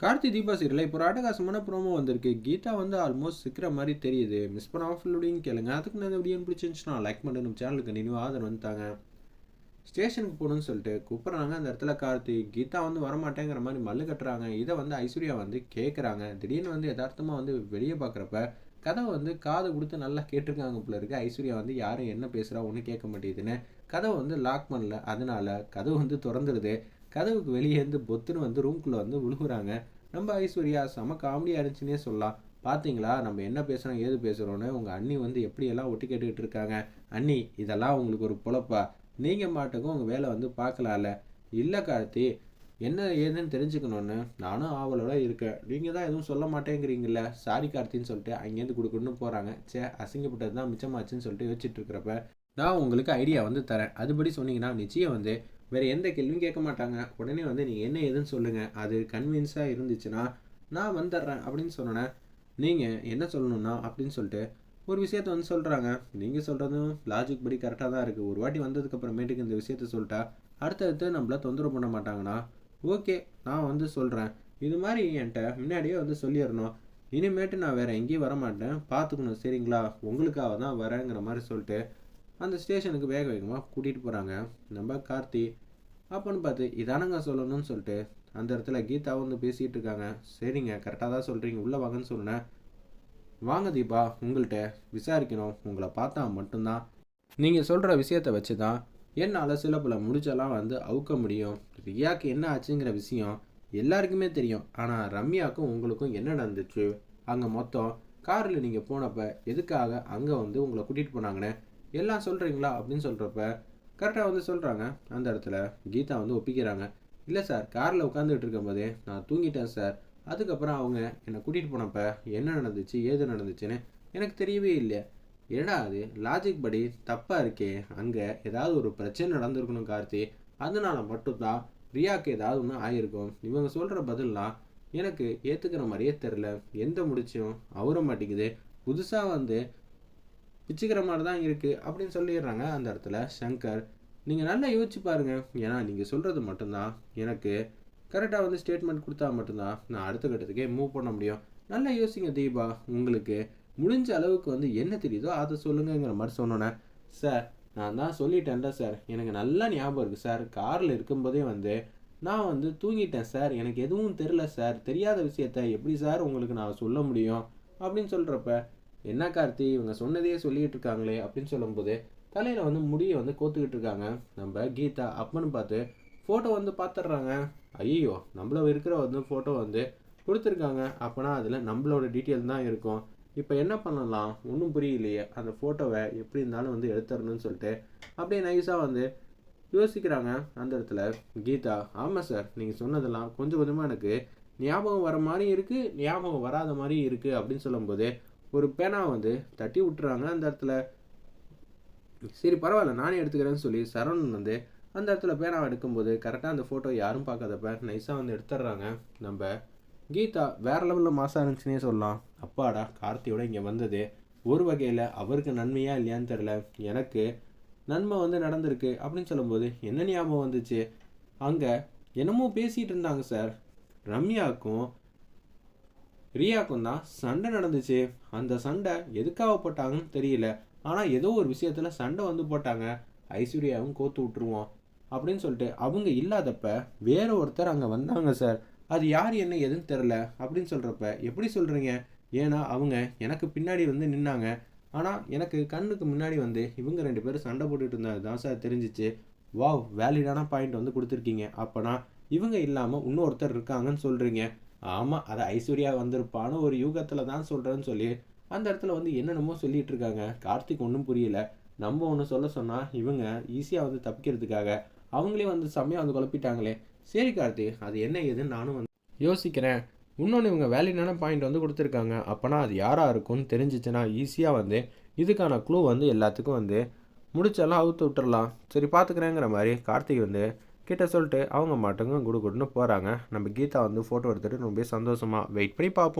Karthi Deepa serial இப்போ ஒரு அட்டகாசமான ப்ரோமோ வந்திருக்கு. கீதா வந்து ஆல்மோஸ்ட் சிக்கிற மாதிரி தெரியுது. மிஸ் பண்ண ஃபுல்லுடையும் கேளுங்க. அதுக்கு நான் இந்த வீடியோ பிடிச்சிருந்துச்சுன்னா லைக் பண்ணி நம்ம சேனலுக்கு நினைவு ஆதரவு வந்துட்டாங்க. ஸ்டேஷனுக்கு போகணும்னு சொல்லிட்டு கூப்பிட்றாங்க. அந்த இடத்துல கார்த்தி கீதா வந்து வரமாட்டேங்கிற மாதிரி மல்லு கட்டுறாங்க. இதை வந்து ஐஸ்வர்யா வந்து கேட்குறாங்க திடீர்னு வந்து யதார்த்தமாக வந்து வெளியே பார்க்குறப்ப கதவை வந்து காது கொடுத்து நல்லா கேட்டிருக்காங்க போல இருக்கு. ஐஸ்வர்யா வந்து யாரும் என்ன பேசுகிறா ஒன்றும் கேட்க மாட்டேங்குதுன்னு கதவை வந்து லாக் பண்ணல. அதனால கதவு வந்து திறந்துருது. கதவுக்கு வெளியே இருந்து பொத்துன்னு வந்து ரூம்குள்ளே வந்து விழுகுறாங்க. நம்ம ஐஸ்வர்யா செம காமெடியாக இருந்துச்சுன்னே சொல்லலாம். பார்த்தீங்களா நம்ம என்ன பேசுகிறோம் ஏது பேசுகிறோன்னு உங்கள் அண்ணி வந்து எப்படியெல்லாம் ஒட்டி கேட்டுக்கிட்டு இருக்காங்க? அண்ணி இதெல்லாம் உங்களுக்கு ஒரு பொழப்பா? நீங்கள் மாட்டுக்கும் உங்கள் வேலை வந்து பார்க்கலாம்ல இல்லை கார்த்தி என்ன ஏதுன்னு தெரிஞ்சுக்கணுன்னு நானும் ஆவலோட இருக்கேன். நீங்கள் தான் எதுவும் சொல்ல மாட்டேங்கிறீங்கள சாரி கார்த்தின்னு சொல்லிட்டு அங்கேருந்து கொடுக்கணும்னு போகிறாங்க சே அசிங்கப்பட்டது தான் மிச்சமாச்சுன்னு சொல்லிட்டு யோசிச்சுட்டு இருக்கிறப்ப நான் உங்களுக்கு ஐடியா வந்து தரேன். அதுபடி சொன்னீங்கன்னா நிச்சயம் வந்து வேறு எந்த கேள்வியும் கேட்க மாட்டாங்க. உடனே வந்து நீங்கள் என்ன ஏதுன்னு சொல்லுங்கள் அது கன்வின்ஸாக இருந்துச்சுன்னா நான் வந்துடுறேன் அப்படின்னு சொன்னேன் நீங்கள் என்ன சொல்லணும்னா அப்படின்னு சொல்லிட்டு ஒரு விஷயத்த வந்து சொல்கிறாங்க நீங்கள் சொல்கிறதும் லாஜிக் படி கரெக்டாக தான் இருக்குது ஒரு வாட்டி வந்ததுக்கப்புறமேட்டுக்கு இந்த விஷயத்த சொல்லிட்டா அடுத்தடுத்து நம்மள தொந்தரவு பண்ண மாட்டாங்கன்னா ஓகே நான் வந்து சொல்கிறேன் இது மாதிரி என்கிட்ட முன்னாடியே வந்து சொல்லிடணும் இனிமேட்டு நான் வேறு எங்கேயும் வர மாட்டேன் பார்த்துக்கணும். சரிங்களா? உங்களுக்காக தான் வரேங்கிற மாதிரி சொல்லிட்டு அந்த ஸ்டேஷனுக்கு வேக வேகமாக கூட்டிகிட்டு போகிறாங்க நம்ம கார்த்தி அப்போன்னு பார்த்து இதானங்க சொல்லணும்னு சொல்லிட்டு அந்த இடத்துல கீதா வந்து பேசிகிட்டு இருக்காங்க. சரிங்க கரெக்டாக தான் சொல்கிறீங்க உள்ளே வாங்கன்னு சொன்னேன். வாங்க தீபா உங்கள்கிட்ட விசாரிக்கணும். உங்களை பார்த்தா மட்டும்தான். நீங்கள் சொல்கிற விஷயத்தை வச்சு தான் என்னால் சில பல முடிச்செல்லாம் வந்து அவுக்க முடியும். ரியாக்கு என்ன ஆச்சுங்கிற விஷயம் எல்லாருக்குமே தெரியும். ஆனால் ரம்யாவுக்கும் உங்களுக்கும் என்ன நடந்துச்சு? அங்கே மொத்தம் காரில் நீங்கள் போனப்போ எதுக்காக அங்கே வந்து உங்களை கூட்டிகிட்டு போனாங்கன்னு எல்லாம் சொல்கிறீங்களா அப்படின்னு சொல்கிறப்ப கரெக்டாக வந்து சொல்கிறாங்க அந்த இடத்துல கீதா வந்து ஒப்பிக்கிறாங்க. இல்லை சார் காரில் உட்காந்துட்டு இருக்கும்போதே நான் தூங்கிட்டேன் சார். அதுக்கப்புறம் அவங்க என்னை கூட்டிகிட்டு போனப்ப என்ன நடந்துச்சு ஏது நடந்துச்சுன்னு எனக்கு தெரியவே இல்லை. என்னடா அது? லாஜிக் படி தப்பாக இருக்கே. அங்கே ஏதாவது ஒரு பிரச்சனை நடந்திருக்கணும் கார்த்தி. அதனால மட்டும்தான் ரியாக்கு ஏதாவது ஒன்று ஆகிருக்கும் இவங்க சொல்கிற பதிலெலாம் எனக்கு ஏற்றுக்கிற மாதிரியே தெரில எந்த முடிச்சும் அவர மாட்டேங்குது புதுசாக வந்து பிச்சுக்கிற மாதிரி தான் இருக்குது அப்படின்னு சொல்லிடுறாங்க அந்த இடத்துல. சங்கர் நீங்கள் நல்லா யோசிச்சு பாருங்கள் ஏன்னா நீங்கள் சொல்கிறது மட்டும்தான். எனக்கு கரெக்டாக வந்து ஸ்டேட்மெண்ட் கொடுத்தா மட்டும்தான் நான் அடுத்த கட்டத்துக்கே மூவ் பண்ண முடியும். நல்லா யோசிங்க தீபா. உங்களுக்கு முடிஞ்ச அளவுக்கு வந்து என்ன தெரியுதோ அதை சொல்லுங்கங்கிற மாதிரி சொன்னோன்னே சார் நான் தான் சொல்லிட்டேன்ல சார் எனக்கு நல்லா ஞாபகம் இருக்குது சார் காரில் இருக்கும்போதே வந்து நான் வந்து தூங்கிட்டேன் சார் எனக்கு எதுவும் தெரில சார் தெரியாத விஷயத்த எப்படி சார் உங்களுக்கு நான் சொல்ல முடியும்? அப்படின்னு சொல்கிறப்ப என்ன கார்த்தி இவங்க சொன்னதையே சொல்லிக்கிட்டு இருக்காங்களே அப்படின்னு சொல்லும்போது தலையில் வந்து முடியை வந்து கோத்துக்கிட்டு இருக்காங்க. நம்ம கீதா அப்பன்னு பார்த்து ஃபோட்டோ வந்து பார்த்துட்றாங்க ஐயோ நம்மள இருக்கிற வந்து ஃபோட்டோ வந்து கொடுத்துருக்காங்க. அப்போனா அதில் நம்மளோட டீட்டெயில் தான் இருக்கும். இப்போ என்ன பண்ணலாம்? ஒன்றும் புரியலையே. அந்த ஃபோட்டோவை எப்படி இருந்தாலும் வந்து எடுத்துடணும்னு சொல்லிட்டு அப்படியே நைஸாக வந்து யோசிக்கிறாங்க அந்த இடத்துல. கீதா ஆமாம் சார் நீங்கள் சொன்னதெல்லாம் கொஞ்சம் கொஞ்சமாக எனக்கு ஞாபகம் வர மாதிரி இருக்குது ஞாபகம் வராத மாதிரி இருக்குது அப்படின்னு சொல்லும்போது ஒரு பேனா வந்து தட்டி விட்டுறாங்க. அந்த இடத்துல சரி பரவாயில்ல நானே எடுத்துக்கிறேன்னு சொல்லி சரவணன் வந்து அந்த இடத்துல பேனாவை எடுக்கும்போது கரெக்டாக அந்த ஃபோட்டோ யாரும் பார்க்காதப்ப நைஸாக வந்து எடுத்துடுறாங்க. நம்ம கீதா வேறு லெவலில் மாசாக இருந்துச்சுன்னே சொல்லலாம். அப்பாடா கார்த்தியோட இங்கே வந்தது. ஒரு வகையில் அவருக்கு நன்மையா இல்லையான்னு தெரில எனக்கு நன்மை வந்து நடந்திருக்கு அப்படின்னு சொல்லும்போது என்ன ஞாபகம் வந்துச்சு? அங்கே என்னமோ பேசிகிட்டு இருந்தாங்க சார். ரம்யாவுக்கும் ரியாக்கும் தான் சண்டை நடந்துச்சு. அந்த சண்டை எதுக்காக போட்டாங்கன்னு தெரியல. ஆனால் ஏதோ ஒரு விஷயத்தில் சண்டை வந்து போட்டாங்க. ஐஸ்வர்யாவும் கோத்து விட்டுருவோம் அப்படின்னு சொல்லிட்டு அவங்க இல்லாதப்ப வேற ஒருத்தர் அங்கே வந்தாங்க சார். அது யார் என்ன எதுன்னு தெரில அப்படின்னு சொல்கிறப்ப எப்படி சொல்கிறீங்க ஏன்னா அவங்க எனக்கு பின்னாடி வந்து நின்னாங்க. ஆனால் எனக்கு கண்ணுக்கு முன்னாடி வந்து இவங்க ரெண்டு பேரும் சண்டை போட்டுட்டு இருந்தாங்க தான் சார் தெரிஞ்சிச்சு. வாவ் வேலிடான பாயிண்ட் வந்து கொடுத்துருக்கீங்க. அப்போனா இவங்க இல்லாமல் இன்னொருத்தர் இருக்காங்கன்னு சொல்கிறீங்க ஆமாம் அதை ஐஸ்வர்யா வந்திருப்பான்னு ஒரு யூகத்தில் தான் சொல்கிறேன்னு சொல்லி அந்த இடத்துல வந்து என்னென்னமோ சொல்லிட்டு இருக்காங்க. கார்த்திக் ஒன்றும் புரியல. நம்ம ஒன்று சொல்ல சொன்னால் இவங்க ஈஸியாக வந்து தப்பிக்கிறதுக்காக அவங்களே வந்து செம்மையாக வந்து குழப்பிட்டாங்களே. சரி கார்த்திக் அது என்ன ஏதுன்னு நானும் வந்து யோசிக்கிறேன். இன்னொன்று இவங்க வேலிடான பாயிண்ட் வந்து கொடுத்துருக்காங்க? அப்போனா அது யாராக இருக்கும்னு தெரிஞ்சிச்சுன்னா ஈஸியாக வந்து இதுக்கான க்ளூ வந்து எல்லாத்துக்கும் வந்து முடிச்செல்லாம் அவுத்து விட்டுறலாம். சரி பார்த்துக்கிறேங்கிற மாதிரி கார்த்திக் வந்து கிட்ட சொல்லிட்டு அவங்க மாட்டுங்க குடு குடுன்னு போகிறாங்க நம்ம கீதா வந்து ஃபோட்டோ எடுத்துகிட்டு ரொம்ப சந்தோஷமாக வெயிட் பண்ணி பார்ப்போம்